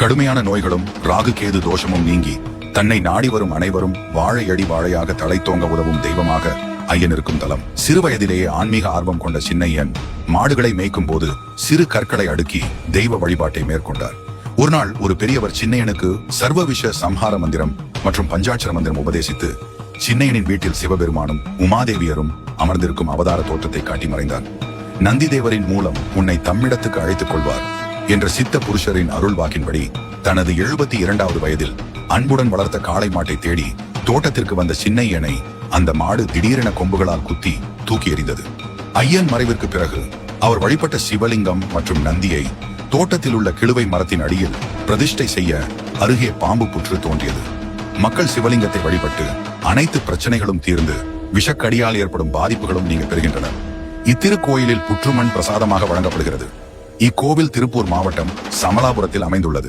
கடுமையான நோய்களும் ராகு கேது தோஷமும் நீங்கி தன்னை நாடி வரும் அனைவரும் வாழையடி வாழையாக தழைத்தோங்க உதவும் தெய்வமாக ஐயன் இருக்கும் தலம். சிறு வயதிலேயே ஆன்மீக ஆர்வம் கொண்ட சின்னையன் மாடுகளை மேய்க்கும் போது சிறு கற்களை அடுக்கி தெய்வ வழிபாட்டை மேற்கொண்டார். ஒரு நாள் ஒரு பெரியவர் சின்னையனுக்கு சர்வ விஷ சம்ஹார மந்திரம் மற்றும் பஞ்சாட்சர மந்திரம் உபதேசித்து சின்னையனின் வீட்டில் சிவபெருமானும் உமாதேவியரும் அமர்ந்திருக்கும் அவதார தோற்றத்தை காட்டி மறைந்தார். நந்திதேவரின் மூலம் உன்னை தம்மிடத்துக்கு அழைத்துக் கொள்வார். என்ற சித்த புருஷரின் அருள் வாக்கின்படி தனது எழுபத்தி இரண்டாவது வயதில் அன்புடன் வளர்த்த காளை மாட்டை தேடி தோட்டத்திற்கு வந்த சின்னையனை அந்த மாடு திடீரென கொம்புகளால் குத்தி தூக்கி எறிந்தது. ஐயன் மறைவிற்கு பிறகு அவர் வழிபட்ட சிவலிங்கம் மற்றும் நந்தியை தோட்டத்தில் உள்ள கிழுவை மரத்தின் அடியில் பிரதிஷ்டை செய்ய அருகே பாம்பு புற்று தோன்றியது. மக்கள் சிவலிங்கத்தை வழிபட்டு அனைத்து பிரச்சனைகளும் தீர்ந்து விஷக்கடியால் ஏற்படும் பாதிப்புகளும் நீங்க பெறுகின்றன இத்திருக்கோயிலில் புற்றுமண் பிரசாதமாக வழங்கப்படுகிறது. இக்கோவில் திருப்பூர் மாவட்டம் சமலாபுரத்தில் அமைந்துள்ளது.